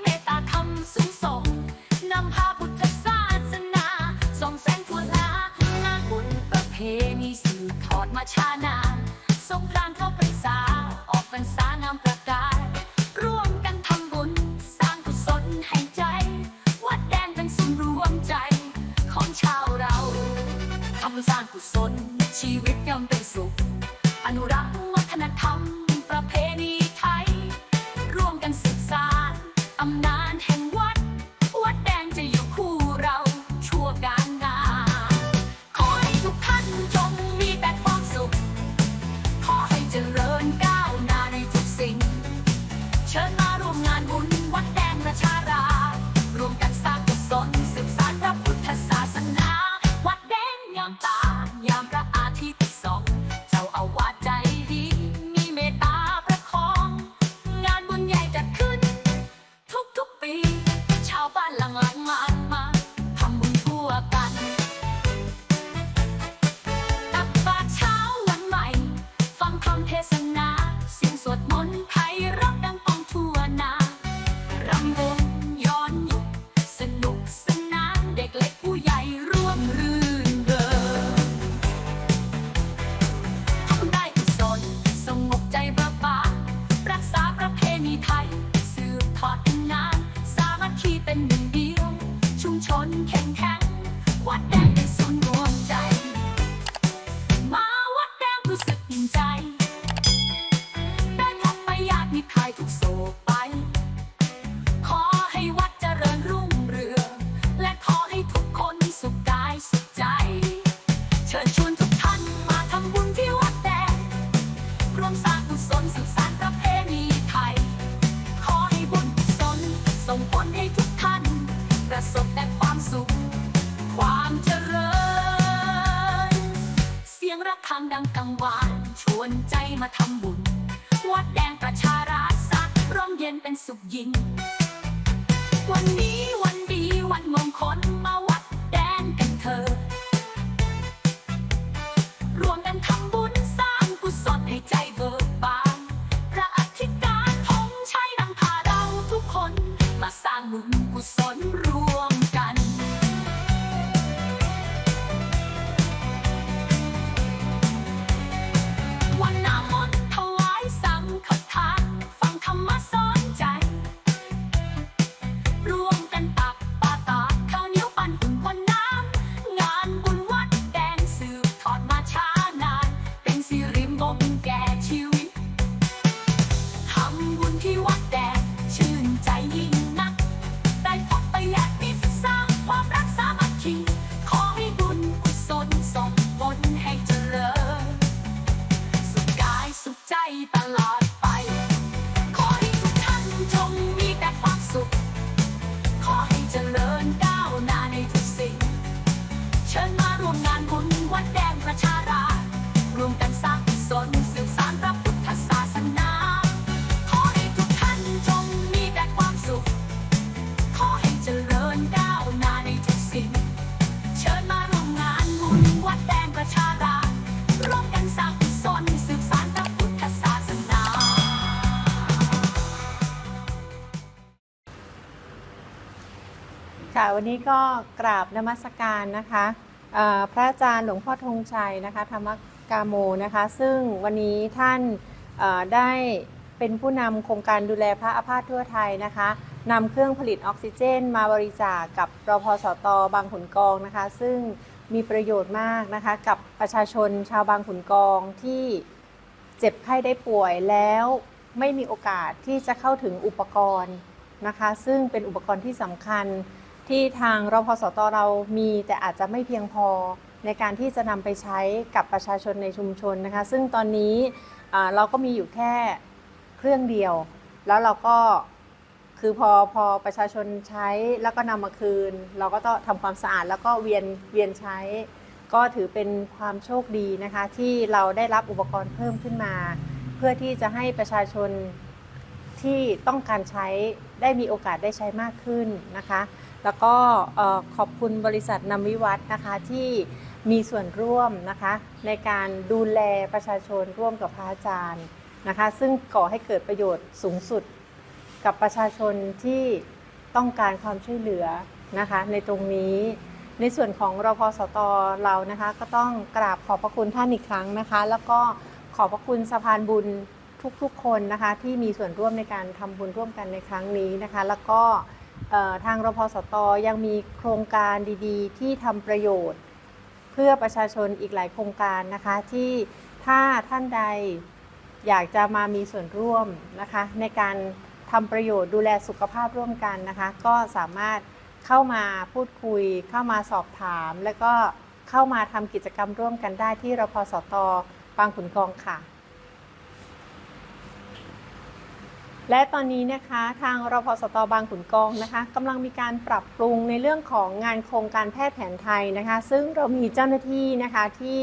เมตตาธรสส่งนำพาพุทธศาสนาส่องแสงทวางานบุญประเพณีสืบทอดมาช้านานสงกรานเข้าพรรษาออกพรรษานำประกาศร่วมกันทำบุญ สร้างกุศลให้ใจ วัดแดงเป็นศูนย์รวมใจ ของชาวเราทำสร้างกุศลชีวิตย่อมเป็นสุข อนุรักษ์วัฒนธรรมประเพณี ทุ งผลให้ทุกท่าน ประสบแต่ความสุข ความเจริญ เสียงระฆังดังกังวานชวนใจมาทำบุญ วัดแดงประชาราษฎร์ร่มเย็นเป็นสุขยิ่งวันนี้วันดีวันมงคลมาวั วัดแดงประชาราษฎร์รวมกันสร้างกุศลสืบสานพระพุทธศาสนา ขอให้ทุกท่านจงมีแต่ความสุข ขอให้เจริญก้าวหน้าในทุกสิ่ง เชิญมาร่วมงานบุญวัดแดงประชาราษฎร์ร่วมกันสร้างกุศลสืบสานพระพุทธศาสนา ค่ะวันนี้ก็กราบนมัสการนะคะ พระอาจารย์หลวงพ่อธงชัยนะคะธรรมกาโมนะคะ ซึ่งวันนี้ท่านได้เป็นผู้นำโครงการดูแลพระอาพาธทั่วไทยนะคะนำเครื่องผลิตออกซิเจน มาบริจาคกับรพสตบางขุนกองนะคะ ซึ่งมีประโยชน์มากนะคะกับประชาชนชาวบางขุนกองที่เจ็บไข้ได้ป่วยแล้วไม่มีโอกาสที่จะเข้าถึงอุปกรณ์นะคะ ซึ่งเป็นอุปกรณ์ที่สำคัญ ที่ทางรพสตเรามีแต่อาจจะไม่เพียงพอในการที่จะนำไปใช้กับประชาชนในชุมชนนะคะ ซึ่งตอนนี้เราก็มีอยู่แค่เครื่องเดียว แล้วเราก็คือพอพอประชาชนใช้แล้วก็นำมาคืน เราก็ต้องทำความสะอาดแล้วก็เวียนเวียนใช้ ก็ถือเป็นความโชคดีนะคะ ที่เราได้รับอุปกรณ์เพิ่มขึ้นมา เพื่อที่จะให้ประชาชนที่ต้องการใช้ได้มีโอกาสได้ใช้มากขึ้นนะคะ แล้วก็ขอบคุณบริษัทนำวิวัฒน์นะคะที่มีส่วนร่วมนะคะในการดูแลประชาชนร่วมกับพระอาจารย์นะคะ ซึ่งก่อให้เกิดประโยชน์สูงสุด กับประชาชนที่ต้องการความช่วยเหลือนะคะในตรงนี้ในส่วนของรพสตเรานะคะก็ต้องกราบขอบพระคุณท่านอีกครั้งนะคะ แล้วก็ขอบพระคุณสะพานบุญทุกๆคนนะคะที่มีส่วนร่วมในการทำบุญร่วมกันในครั้งนี้นะคะ แล้วก็ ทางรพสตยังมีโครงการดีๆ ที่ทำประโยชน์ เพื่อประชาชนอีกหลายโครงการนะคะที่ถ้าท่านใดอยากจะมามีส่วนร่วมนะคะในการทำประโยชน์ดูแลสุขภาพร่วมกันนะคะก็สามารถเข้ามาพูดคุย เข้ามาสอบถาม แล้วก็เข้ามาทำกิจกรรมร่วมกันได้ที่รพสตบางขุนกองค่ะ และตอนนี้นะคะทางรพสตบางขุนกองนะคะกำลังมีการปรับปรุงในเรื่องของงานโครงการแพทย์แผนไทยนะคะ ซึ่งเรามีเจ้าหน้าที่นะคะที่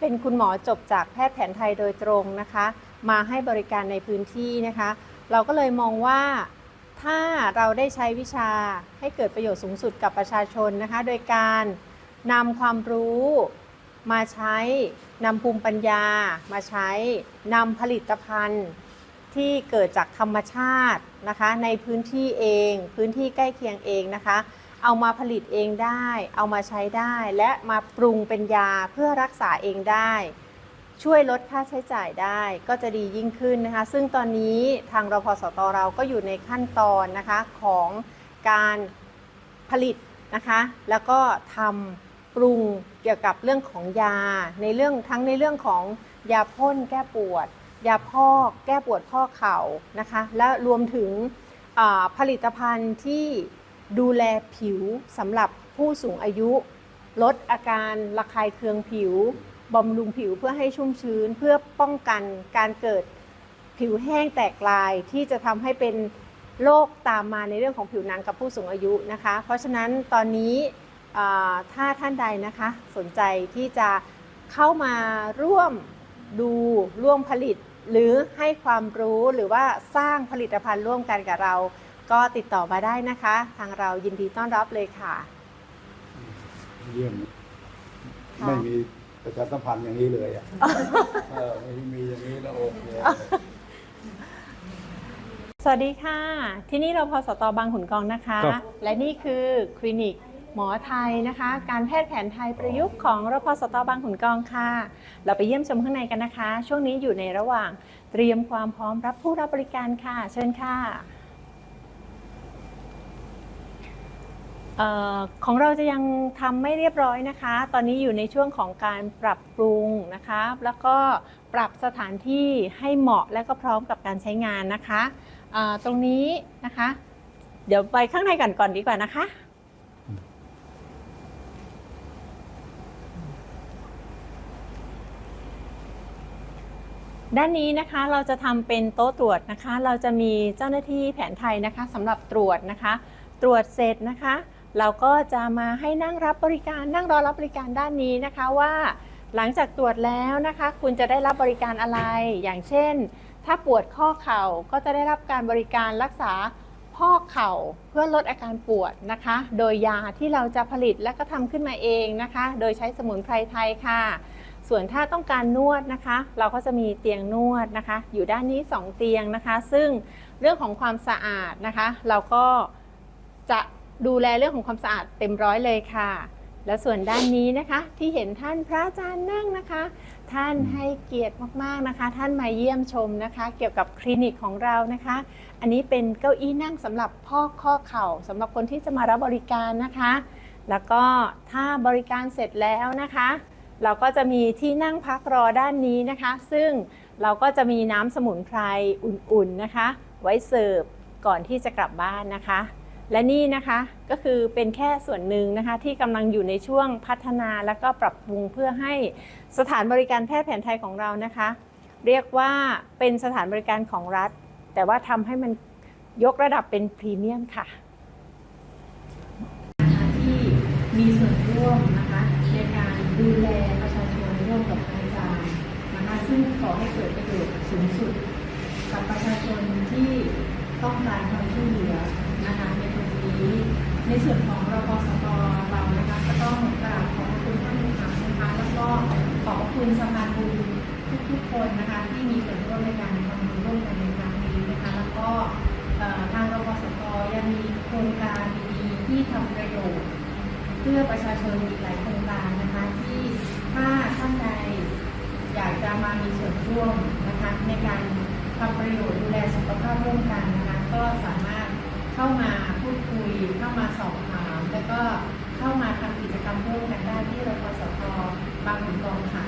เป็นคุณหมอจบจากแพทย์แผนไทยโดยตรงนะคะ มาให้บริการในพื้นที่นะคะ เราก็เลยมองว่าถ้าเราได้ใช้วิชาให้เกิดประโยชน์สูงสุดกับประชาชนนะคะ โดยการนำความรู้มาใช้นำภูมิปัญญามาใช้นำผลิตภัณฑ์ ที่เกิดจากธรรมชาตินะคะ ในพื้นที่เอง พื้นที่ใกล้เคียงเองนะคะ เอามาผลิตเองได้ เอามาใช้ได้ และมาปรุงเป็นยาเพื่อรักษาเองได้ ช่วยลดค่าใช้จ่ายได้ก็จะดียิ่งขึ้นนะคะ ซึ่งตอนนี้ทางรพสตเราก็อยู่ในขั้นตอนนะคะของการผลิตนะคะ แล้วก็ทำปรุงเกี่ยวกับเรื่องของยา ในเรื่องทั้งในเรื่องของยาพ่นแก้ปวด ยาพอกแก้ปวดข้อเข่านะคะ และรวมถึงผลิตภัณฑ์ที่ดูแลผิวสำหรับผู้สูงอายุ ลดอาการระคายเคืองผิวบำรุงผิวเพื่อให้ชุ่มชื้นเพื่อป้องกันการเกิดผิวแห้งแตกลายที่จะทำให้เป็นโรคตามมาในเรื่องของผิวหนังกับผู้สูงอายุนะคะ เพราะฉะนั้นตอนนี้ถ้าท่านใดนะคะสนใจที่จะเข้ามาร่วมดูร่วมผลิต หรือให้ความรู้หรือว่าสร้างผลิตภัณฑ์ร่วมกันกับเรา ก็ติดต่อมาได้นะคะ ทางเรายินดีต้อนรับเลยค่ะ เยี่ยมค่ะ ไม่มีประชาสัมพันธ์อย่างนี้เลยอะ เออไม่มีอย่างนี้แล้วโอเค สวัสดีค่ะ ที่นี่เราพสตบางขุนกองนะคะ ครับ และนี่คือคลินิก หมอไทยนะคะ การแพทย์แผนไทยประยุกต์ของรพสตบางขุนกองค่ะ เราไปเยี่ยมชมข้างในกันนะคะ ช่วงนี้อยู่ในระหว่างเตรียมความพร้อมรับผู้รับบริการค่ะ เชิญค่ะออของเราจะยังทำไม่เรียบร้อยนะคะ ตอนนี้อยู่ในช่วงของการปรับปรุงนะคะ แล้วก็ปรับสถานที่ให้เหมาะและก็พร้อมกับการใช้งานนะคะ ตรงนี้นะคะ เดี๋ยวไปข้างในก่อนก่อนดีกว่านะคะ ด้านนี้นะคะเราจะทำเป็นโต๊ะตรวจนะคะ เราจะมีเจ้าหน้าที่แผนไทยนะคะสำหรับตรวจนะคะ ตรวจเสร็จนะคะ เราก็จะมาให้นั่งรับบริการนั่งรอรับบริการด้านนี้นะคะว่า หลังจากตรวจแล้วนะคะ คุณจะได้รับบริการอะไร อย่างเช่น ถ้าปวดข้อเข่าก็จะได้รับการบริการรักษาพอกเข่าเพื่อลดอาการปวดนะคะ โดยยาที่เราจะผลิตและก็ทำขึ้นมาเองนะคะ โดยใช้สมุนไพรไทยค่ะ ส่วนถ้าต้องการนวดนะคะ เราก็จะมีเตียงนวดนะคะ อยู่ด้านนี้ 2 เตียงนะคะ ซึ่งเรื่องของความสะอาดนะคะ เราก็จะดูแลเรื่องของความสะอาดเต็มร้อยเลยค่ะ และส่วนด้านนี้นะคะที่เห็นท่านพระอาจารย์นั่งนะคะ ท่านให้เกียรติมากๆนะคะ ท่านมาเยี่ยมชมนะคะ เกี่ยวกับคลินิกของเรานะคะ อันนี้เป็นเก้าอี้นั่งสำหรับพ่อข้อเข่าสำหรับคนที่จะมารับบริการนะคะ แล้วก็ถ้าบริการเสร็จแล้วนะคะ เราก็จะมีที่นั่งพักรอด้านนี้นะคะ ซึ่งเราก็จะมีน้ำสมุนไพรอุ่นๆนะคะ ไว้เสิร์ฟก่อนที่จะกลับบ้านนะคะ และนี่นะคะก็คือเป็นแค่ส่วนหนึ่งนะคะ ที่กำลังอยู่ในช่วงพัฒนาและก็ปรับปรุงเพื่อให้สถานบริการแพทย์แผนไทยของเรานะคะ เรียกว่าเป็นสถานบริการของรัฐ แต่ว่าทำให้มันยกระดับเป็นพรีเมียมค่ะ ที่มีส่วนร่วม ดูแลประชาชนร่วมกับอาจารย์นะคะซึ่งขอให้เกิดประโยชน์สูงสุด กับประชาชนที่ต้องการความช่วยเหลือนะคะในตรงนี้ในส่วนของรพสตเรานะคะก็ต้องกราบขอบคุณท่านผู้นนะคะแล้วก็ขอบคุณสภาบุญทุกๆคนนะคะที่มีส่วนร่วมในการทำบุญร่วมกันในครั้งนี้นะคะแล้วก็ทางรพสตยังมีโครงการดีๆที่ทำประโยชน์ พื่อประชาชนอีกหลายโครงการนะคะ ที่ถ้าท่านใดอยากจะมามีส่วนร่วมนะคะในการทำประโยชน์ดูแลสุขภาพร่วมกันนะคะก็สามารถเข้ามาพูดคุย เข้ามาสอบถาม แล้วก็เข้ามาทำกิจกรรมร่วมกันได้ที่รพสทบางขุนกองค่ะ